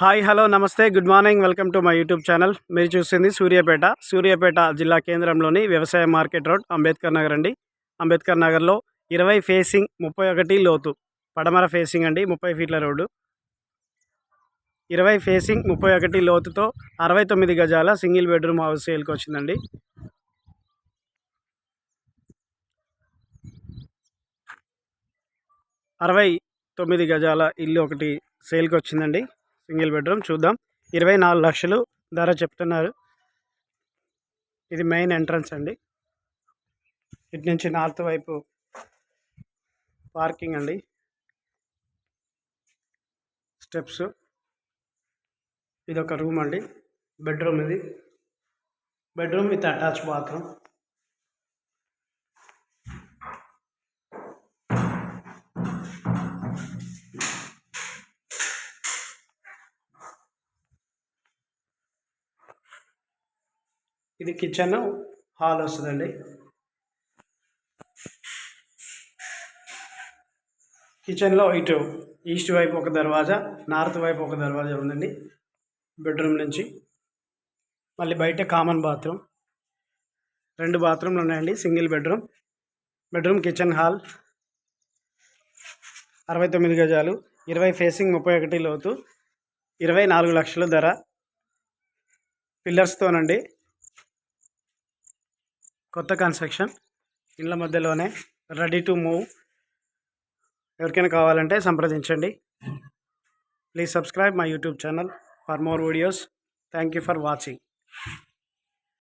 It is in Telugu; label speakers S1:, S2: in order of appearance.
S1: హాయ్ హలో నమస్తే good morning welcome to my YouTube channel. మీరు చూసింది సూర్యాపేట. సూర్యాపేట జిల్లా కేంద్రంలోని వ్యవసాయ మార్కెట్ రోడ్ అంబేద్కర్ నగర్ అండి. అంబేద్కర్ నగర్లో ఇరవై ఫేసింగ్ ముప్పై ఒకటి లోతు. పడమర ఫేసింగ్ అండి ముప్పై ఫీట్ల రోడ్డు. ఇరవై ఫేసింగ్ ముప్పై ఒకటి లోతుతో అరవై తొమ్మిది గజాల సింగిల్ బెడ్రూమ్ హౌస్ సేల్కి వచ్చిందండి. అరవై తొమ్మిది గజాల ఇల్లు ఒకటి సేల్కి వచ్చిందండి. సింగిల్ బెడ్రూమ్ చూద్దాం. ఇరవై నాలుగు లక్షలు ధర చెప్తున్నారు. ఇది మెయిన్ ఎంట్రన్స్ అండి. ఇటు నుంచి నార్త్ వైపు పార్కింగ్ అండి. స్టెప్స్. ఇది ఒక రూమ్ అండి. బెడ్రూమ్ ఇది. Bedroom with attach bathroom. ఇది కిచెన్ హాల్ వస్తుందండి. కిచెన్లో ఇటు ఈస్ట్ వైపు ఒక దర్వాజా నార్త్ వైపు ఒక దర్వాజా ఉందండి. బెడ్రూమ్ నుంచి మళ్ళీ బయట కామన్ బాత్రూమ్ రెండు బాత్రూమ్లు ఉన్నాయండి single bedroom bedroom kitchen hall అరవై తొమ్మిది గజాలు ఇరవై ఫేసింగ్ ముప్పై ఒకటి లోతు ఇరవై నాలుగు లక్షల ధర. పిల్లర్స్తోనండి కొత్త కన్స్ట్రక్షన్. ఇండ్ల మధ్యలోనే రెడీ టు మూవ్. ఎవరికైనా కావాలంటే సంప్రదించండి. Please subscribe my YouTube channel for more videos. Thank you for watching.